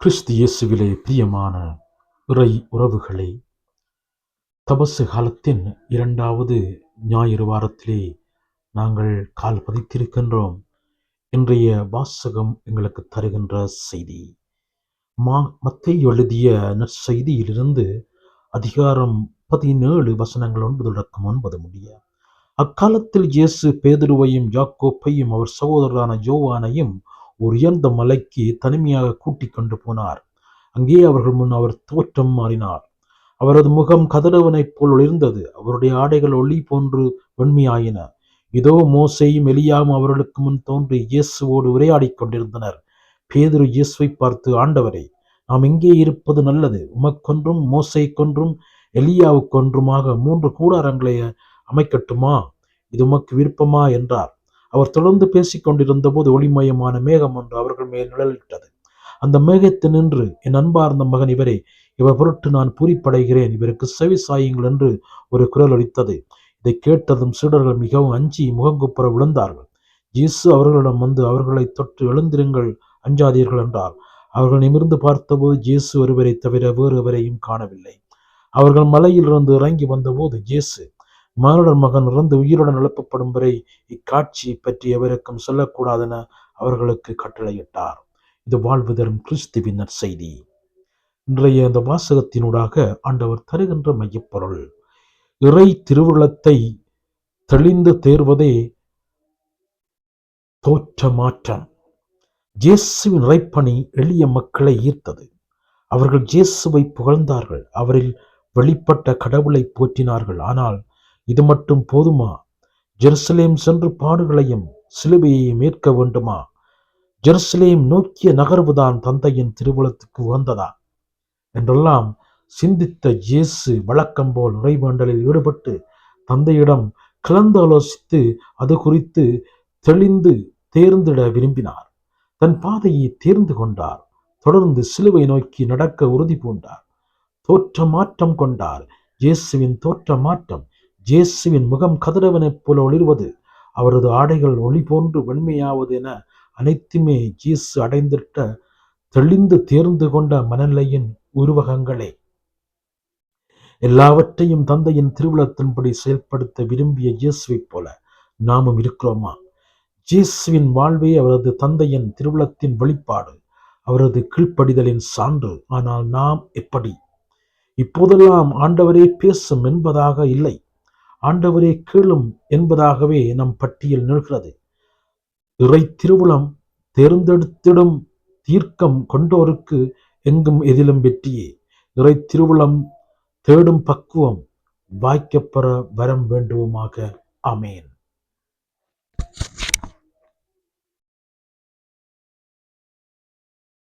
கிறிஸ்து இயேசுவிலே பிரியமான இறை உறவுகளே தபசு காலத்தின் இரண்டாவது ஞாயிறு வாரத்திலே நாங்கள் கால் பதித்திருக்கின்றோம். இன்றைய வாசகம் எங்களுக்கு தருகின்ற செய்தி. மா மத்தை எழுதிய நற்செய்தியிலிருந்து அதிகாரம் பதினேழு வசனங்கள் ஒன்பது தொடக்கம் ஒன்பது முடிய. அக்காலத்தில் இயேசு பேதுருவையும் யாக்கோப்பையும் அவர் சகோதரரான யோவானையும் உயர்ந்த மலைக்கு தனிமையாக கூட்டிக் கொண்டு போனார். அங்கே அவர்கள் முன் அவர் தோற்றம் மாறினார். அவரது முகம் கதிரவனைப் போல் ஒளிர்ந்தது. அவருடைய ஆடைகள் ஒளி போன்று வெண்மையாயின இதோ மோசையும் எலியாவும் அவர்களுக்கு முன் தோன்றி இயேசுவோடு உரையாடிக் கொண்டிருந்தனர். பேதுரு இயேசுவை பார்த்து ஆண்டவரை நாம் இங்கே இருப்பது நல்லது? உமக்கொன்றும் மோசை கொன்றும் எலியாவுக்கொன்றுமாக மூன்று கூடாரங்களை அமைக்கட்டுமா? இது உமக்கு விருப்பமா? என்றார். அவர் தொடர்ந்து பேசிக் போது ஒளிமயமான மேகம் ஒன்று அவர்கள் மேல் நிழலிட்டது. அந்த மேகத்தில் நின்று என் அன்பார்ந்த மகன் இவரே இவர் பொருட்டு நான் பூரிப்படைகிறேன். இவருக்கு செவி சாயுங்கள் என்று ஒரு குரல் அளித்தது இதை கேட்டதும் சீடர்கள் மிகவும் அஞ்சி முகங்குப்புற விழுந்தார்கள். இயேசு அவர்களிடம் வந்து அவர்களை தொட்டு எழுந்திருங்கள் அஞ்சாதீர்கள் என்றார். அவர்கள் நிமிர்ந்து பார்த்தபோது இயேசு ஒருவரை தவிர வேறு எவரையும் காணவில்லை. அவர்கள் மலையிலிருந்து இறங்கி வந்தபோது இயேசு மானுடர் மகன் இறந்து உயிருடன் எழுப்பப்படும் வரை இக்காட்சி பற்றி எவருக்கும் சொல்லக்கூடாதென அவர்களுக்கு கட்டளையிட்டார். இது வாழ்வு தரும் கிறிஸ்துவின் நற்செய்தி இன்றைய அந்த வாசகத்தினூடாக ஆண்டவர் தருகின்ற மையப்பொருள் இறை திருவுளத்தை தெளிந்து தேர்வதே தோற்ற மாற்றம் ஜேசுவின் இறைப்பணி எளிய மக்களை ஈர்த்தது. அவர்கள் ஜேசுவை புகழ்ந்தார்கள். அவரில் வெளிப்பட்ட கடவுளை போற்றினார்கள். ஆனால் இது மட்டும் போதுமா? ஜெருசலேம் சென்று பாடுகளையும் சிலுவையையும் ஏற்க வேண்டுமா? ஜெருசலேம் நோக்கிய நகர்வுதான் தந்தையின் திருவுளத்துக்கு உகந்ததா? என்றெல்லாம் சிந்தித்த இயேசு வழக்கம் போல் உரைவேண்டலில் ஈடுபட்டு தந்தையிடம் கலந்து ஆலோசித்து அது குறித்து தெளிந்து தேர்ந்திட விரும்பினார். தன் பாதையை தேர்ந்து கொண்டார். தொடர்ந்து சிலுவை நோக்கி நடக்க உறுதி பூண்டார். தோற்ற மாற்றம் கொண்டார். இயேசுவின் தோற்ற மாற்றம் ஜேசுவின் முகம் கதிரவனைப் போல ஒளிர்வது அவரது ஆடைகள் ஒளி போன்று வெண்மையாவது என அனைத்துமே ஜீசு அடைந்திட்ட தெளிந்து தேர்ந்து கொண்ட மனநிலையின் உருவகங்களே. எல்லாவற்றையும் தந்தையின் திருவிழத்தின்படி செயல்படுத்த விரும்பிய இயேசுவைப் போல நாமும் இருக்கிறோமா? ஜேசுவின் வாழ்வே அவரது தந்தையின் திருவிழத்தின் வெளிப்பாடு அவரது கீழ்ப்படிதலின் சான்று. ஆனால் நாம் எப்படி? இப்போதெல்லாம் ஆண்டவரே பேசும் என்பதாக இல்லை. ஆண்டவரே கேளும் என்பதாகவே நம் பட்டியல் நிற்கிறது இறை திருவுளம் தேர்ந்தெடுத்திடும் தீர்க்கம் கொண்டோருக்கு எங்கும் எதிலும் வெற்றியே. இறை திருவுளம் தேடும் பக்குவம் வாய்க்கப்பெற வரம் வேண்டுவோமாக. அமேன்